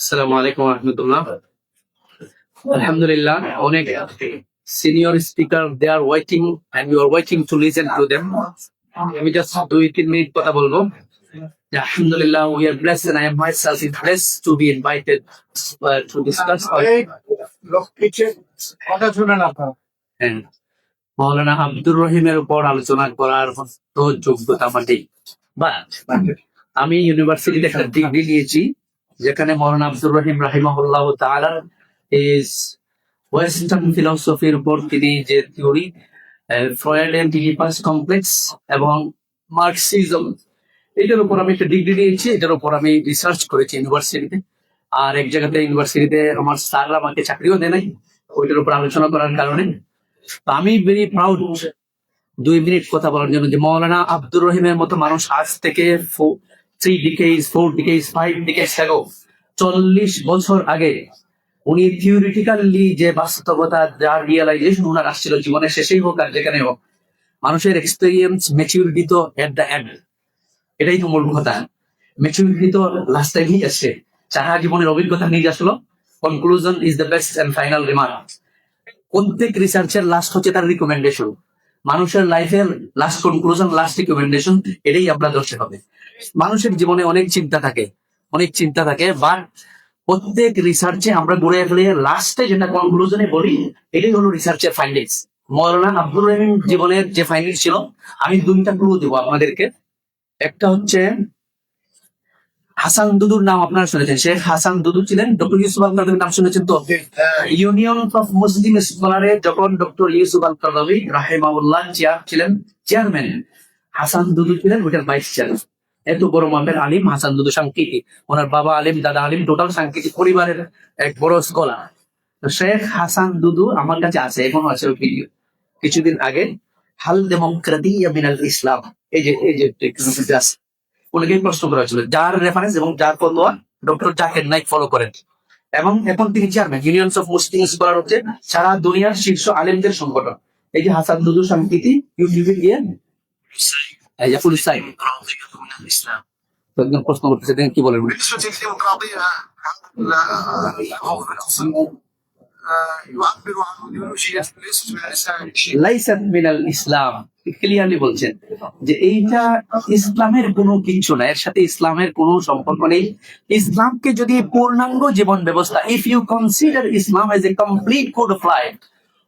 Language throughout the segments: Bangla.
আসসালামু আলাইকুম রহমতুল্লাহ। আলহামদুলিল্লাহ অনেক senior speaker they are waiting and you are waiting to listen to them আমি জাস্ট দুই তিন মিনিট কথা বলব। যে আলহামদুলিল্লাহ we are blessed and I am myself is blessed to be invited to discuss লোক পিছে কথা শুনেন আপনার মৌলানা আব্দুর রহিমের উপর আলোচনা করার যোগ্যতা আমার নেই বাট আমি ইউনিভার্সিটিতে একটা ডিগ্রি নিয়েছি। যেখানে মৌলানা আব্দুর রহিম রাহিমাহুল্লাহ তাআলা ইজ ওয়েস্টার্ন ফিলসফির উপর তিনি যে theory Freud and Oedipus complex এবং মার্কসিজম এটার উপর আমি একটা ডিগ্রি নিয়েছি, এটার উপর আমি রিসার্চ করেছি ইউনিভার্সিটিতে আর এক জায়গাতে ইউনিভার্সিটিতে আমার স্যাররা আমাকে চাকরিও দেয় নাই, ওইটার উপর আলোচনা করার কারণে। আমি ভেরি প্রাউড দুই মিনিট কথা বলার জন্য যে মৌলানা আব্দুর রহিমের মতো মানুষ আজ থেকে three decades four decades five decades থাকো চল্লিশ বছর আগে, উনি থিওরিটিক্যালি যে বাস্তবতা যার রিয়েলাইজেশন ওনার আসছিল জীবনের শেষেই হোক আর যেখানে হোক, মানুষের এক্সপিরিয়েন্স ম্যাচিউরিটি তো এট দ্য এন্ড এটাই তো মূল কথা। ম্যাচিউরিটি তো লাস্ট টাইমই আসছে সারা জীবনের অভিজ্ঞতা নিয়ে আসলো conclusion is the best and final remark প্রত্যেক রিসার্চের লাস্ট হচ্ছে তার রিকমেন্ডেশন মানুষের লাইফের লাস্ট কনক্লুশন লাস্ট রিকমেন্ডেশন এটাই আপনার ধরতে হবে। মানুষের জীবনে অনেক চিন্তা থাকে, অনেক চিন্তা থাকে বা প্রত্যেক রিসার্চে আমরা ঘুরে গেলে লাস্টে যেটা কনক্লুশনে বলি, এটাই হলো রিসার্চের ফাইন্ডিংস মৌলানা আব্দুর রহিম জীবনের যে ফাইন্ডিংস ছিল, আমি দুইটা ক্লু দেবো আপনাদেরকে। একটা হচ্ছে হাসান দুদুর নাম আপনারা শুনেছেন। শেখ হাসান দুদু ছিলেন ডক্টর ইউসুফ আল কাদরির নাম শুনেছেন তো? ইউনিয়ন অফ মুসলিম স্কলারে যখন ডক্টর ইউসুফ আল কাদাবি রাহেমাউল্লাহ চেয়ার ছিলেন চেয়ারম্যান হাসান দুদু ছিলেন ওইটার ভাইস চেয়ারম্যান। এত বড় মাপের আলিম হাসান দুদু সাংকেতিক। ওনার বাবা আলিম দাদা আলিম টোটাল সাংকেতিক পরিবারের এক বড় স্কলার শেখ হাসান দুদু আমার কাছে আছে এখনও আছে ওই ভিডিও কিছুদিন আগে হাল ডেমোক্রেটি মিনাল ইসলাম। এই যে এই যে টেকনোলজি আছে ওনাকে প্রশ্ন করা হয়েছিল, যার রেফারেন্স এবং যার follower doctor Zakir Naik follow করেন। এবং এখন তিনি chairman unions of Muslim scholar হচ্ছে সারা দুনিয়ার শীর্ষ আলেমদের সংগঠন। এই যে হাসান দুদু সাংকেতি ইউটিউবে গিয়ে এই যে প্রশ্ন করতেছে কি বলেন ইসলাম ক্লিয়ারলি বলছেন যে এইটা ইসলামের কোনো কিছু না এর সাথে ইসলামের কোনো সম্পর্ক নেই ইসলামকে যদি পূর্ণাঙ্গ জীবন ব্যবস্থা if you consider Islam as a complete code of life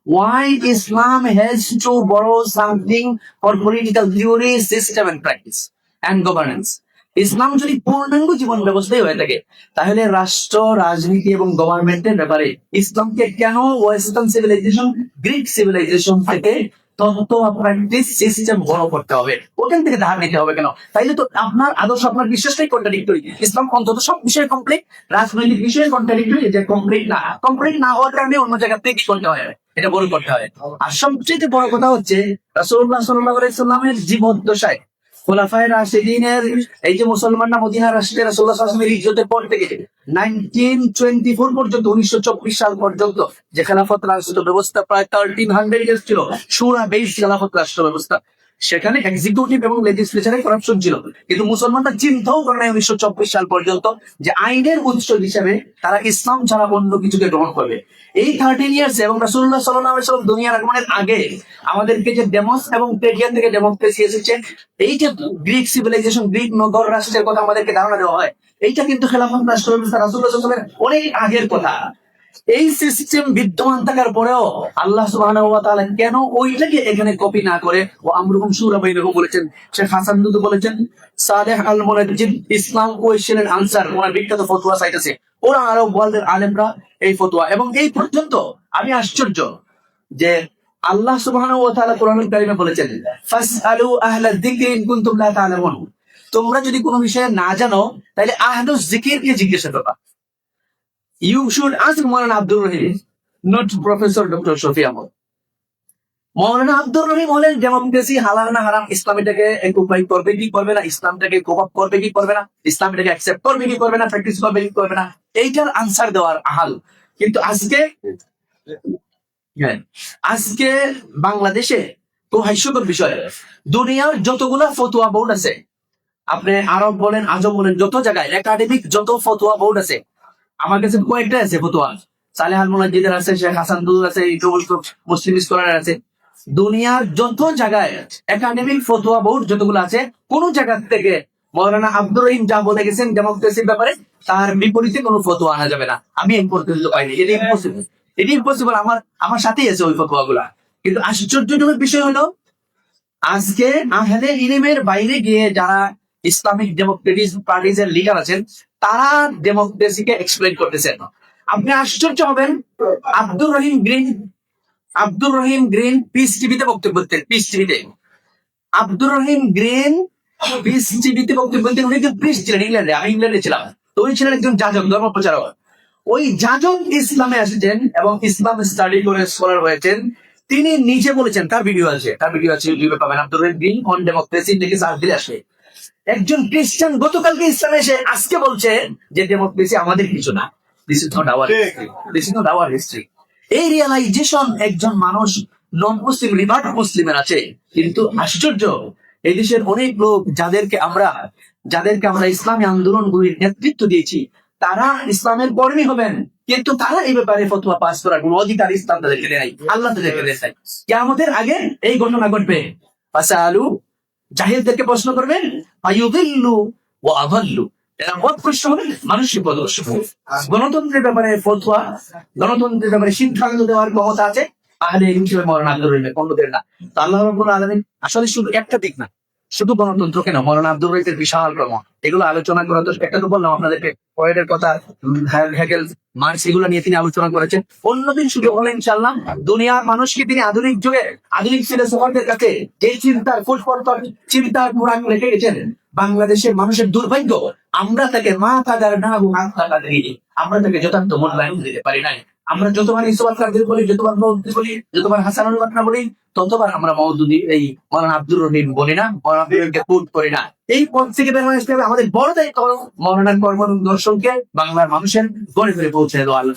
why Islam has to borrow something for political theory, system and practice and governance. ইসলাম যদি পূর্ণাঙ্গ জীবন ব্যবস্থাই হয়ে থাকে, তাহলে রাষ্ট্র, রাজনীতি এবং গভর্নমেন্টের ব্যাপারে ইসলামকে কেন ওয়েস্টার্ন সিভিলাইজেশন গ্রিক সিভিলাইজেশন থেকে কেন? তাইলে তো আপনার আদর্শ, আপনার ইসলাম অন্তত সব বিষয়ে কমপ্লিট রাজনৈতিক না হওয়ার কারণে অন্য এটা করতে আর সবচেয়ে বড় কথা হচ্ছে সাল্লাল্লাহু আলাইহি সাল্লামের জীবদ্দশায় খোলাফায় রাশেদিনের এই যে মুসলমানরা মদিনা রাশিদের রাসুল্লাহ আসলামের ইজ্জতের পর থেকে 1924 পর্যন্ত 1924 সাল পর্যন্ত যে খেলাফত রাষ্ট্র ব্যবস্থা প্রায় 1300 ইয়ার্স ছিল সুরা বেশ খেলাফত রাষ্ট্র ব্যবস্থা সেখানে এক্সিকিউটিভ এবং লেজিসলেচারে করাপশন ছিল। কিন্তু মুসলমানরা চিন্তাও করে নাই উনিশশো চব্বিশ সাল পর্যন্ত যে আইনের উৎস হিসেবে তারা ইসলাম ছাড়া অন্য কিছুকে গ্রহণ করবে। এই থার্টিন ইয়ার্স এবং রাসুল্লাহ সাল্লাহ সাল্লাম দুনিয়ার আগমনের আগে আমাদেরকে যে ডেমোস এবং পেডিয়ান থেকে ডেমোক্রেসি এসেছে, এই যে গ্রিক সিভিলাইজেশন গ্রিক নগর রাষ্ট্রের কথা আমাদেরকে ধারণা দেওয়া হয়, এইটা কিন্তু খেলাফত রাষ্ট্র ব্যবস্থা রাসুল্লাহ সাল্লামের অনেক আগের কথা। এই সিস্টেম বিদ্যমান থাকার পরেও আল্লাহ তাআলা কেন ওইটাকে এখানে কপি না করে? ও আমরুকুম শুরা বাইনহুম বলেছেন, শেখ হাসান দুদু বলেছেন, সালেহ আল মুনাজ্জিদ ইসলাম কোয়েশ্চেনের আনসার, ওনার বিখ্যাত ফতোয়া সাইট আছে। ওরা আরও বলদের আলেমরা এই ফতোয়া। এবং এই পর্যন্ত আমি আশ্চর্য যে আল্লাহ সুবহানাহু ওয়া তাআলা কোরআনুল কারীমে বলেছেন, ফাসআলু আহলা যিকরি ইন কুনতুম লা তা'লামুন তোমরা যদি কোনো বিষয়ে না জানো, তাহলে আহলুজ যিকিরকে জিজ্ঞাসা করবা। You should ask Maulana Abdul Rahim, not Professor Dr. Shafi Ahmad. মৌলানা আব্দুর রহিম হলেন ডেমোক্রেসি হালাল না হারাম ইসলাম এটাকে একুপাই করবে কি করবে না ইসলামটাকে কোপ করবে কি করবে না ইসলাম এটাকে অ্যাকসেপ্ট করবে কি করবে না প্র্যাকটিস করবে কি করবে না এইটার আনসার দেওয়ার আহাল কিন্তু আজকে হ্যাঁ, আজকে বাংলাদেশে তো হাস্যকর বিষয় দুনিয়ার যতগুলা ফতুয়া বোর্ড আছে আপনি আরব বলেন আজম বলেন যত জায়গায় একাডেমিক যত ফতুয়া বোর্ড আছে আমার কাছে কয়েকটা আছে ফতোয়া। সালেহ আল মুনাজিদের আছে, শেখ হাসান দুল আছে মুসলিম স্কলার আছে। দুনিয়ার যত জায়গায় একাডেমিক ফতোয়া বোর্ড যতগুলো আছে, কোন জায়গা থেকে মৌলানা আব্দুর রহিম যা বলে গেছেন ডেমোক্রেসির ব্যাপারে, তার বিপরীতে কোনো ফতোয়া আনা যাবে না। আমি এই পর্যন্ত পাইনি, এটা ইম্পসিবল এটা ইম্পসিবল আমার আমার সাথেই আছে ওই ফতোয়া গুলা কিন্তু আশ্চর্যজনক বিষয় হলো, আজকে আহলে ইলিমের বাইরে গিয়ে যারা ইসলামিক ডেমোক্রেটিক পার্টিজ এর লিডার আছেন তারা ডেমোক্রেসিকে এক্সপ্লেন করতেছেন আপনি আশ্চর্য হবেন, Abdur Raheem Green, Abdur Raheem Green peace টিভিতে বক্তব্য দিতেন পিস টিভিতে আব্দুর রহিম গ্রিন পিস টিভিতে বক্তব্য দিতেন, উনি একজন প্রিস ছিলেন ইংল্যান্ডে আমি ইংল্যান্ডে ছিলাম। তো উনি ছিলেন একজন যাজক ধর্ম প্রচারক ওই যাজক ইসলামে এসেছেন এবং ইসলাম স্টাডি করে স্কলার হয়েছেন। তিনি নিজে বলেছেন, তার ভিডিও আছে, তার ভিডিও আছে ইউটিউবে পাবেন। Abdur Raheem Green on democracy লিখে সার্চ দিলে আসবে। একজন খ্রিস্টান গতকালকে ইসলামে এসে আজকে বলছে যে ডেমোক্রেসি আমাদের কিছু না। This is not our this is not our history এই রিয়ালাইজেশন একজন মানুষ নন মুসলিম রিভার্ট মুসলিমের আছে। কিন্তু আশ্চর্য এই দেশের অনেক লোক যাদেরকে আমরা যাদেরকে আমরা ইসলামী আন্দোলনগুলির নেতৃত্ব দিয়েছি তারা ইসলামের কর্মী হবেন। কিন্তু তারা এই ব্যাপারে ফতোয়া পাস করার কোনো অধিকার ইসলাম তাদেরকে দেয় আল্লাহ তাদেরকে দেয় আমাদের আগে এই ঘটনা ঘটবে। আলু জাহিলদেরকে প্রশ্ন করবেন আয়ুবিল্লু ও আভাল্লু এরা মত প্রশ্ন মানুষই প্রদর্শন হবে। গণতন্ত্রের ব্যাপারে ফতোয়া, গণতন্ত্রের ব্যাপারে সিদ্ধান্ত দেওয়ার ক্ষমতা আছে। তাহলে এই হিসেবে মরণ রহিমের অন্যদের না। তো আল্লাহ রব্বুল আলমিন, আসলে শুধু একটা দিক না শুধু গণতন্ত্র কেন? মরণ আব্দুর রহিমের বিশাল কর্ম এগুলো আলোচনা করা তো একটা তো বললাম আপনাদেরকে পয়েন্টের কথা হ্যাগেল, মার্কস এগুলো নিয়ে তিনি আলোচনা করেছেন। অন্যদিন সুযোগ হলে ইনশাল্লাহ দুনিয়ার মানুষকে তিনি আধুনিক যুগে, আধুনিক ফিলোসফারদের কাছে যে চিন্তার ফুটফলতর চিন্তার পুরাণ রেখে গেছেন বাংলাদেশের মানুষের দুর্ভাগ্য, আমরা তাকে মা থাকার না দিই আমরা তাকে যথার্থ মূল্যায়ন দিতে পারি নাই। আমরা যতবার ইসবাত কাদের বলি, যতবার মৌদুদি বলি, যতবার হাসানুল বাটনা বলি, ততবার আমরা মৌদুদি এই মৌলানা আব্দুর রহিম বলি না, মৌলানা আব্দুর কোট করি না। এই পথ থেকে আমাদের বড় দায়িত্ব হলো মৌলানার কর্ম দর্শনকে বাংলার মানুষের ঘরে ঘরে পৌঁছে দেওয়া। আল্লাহ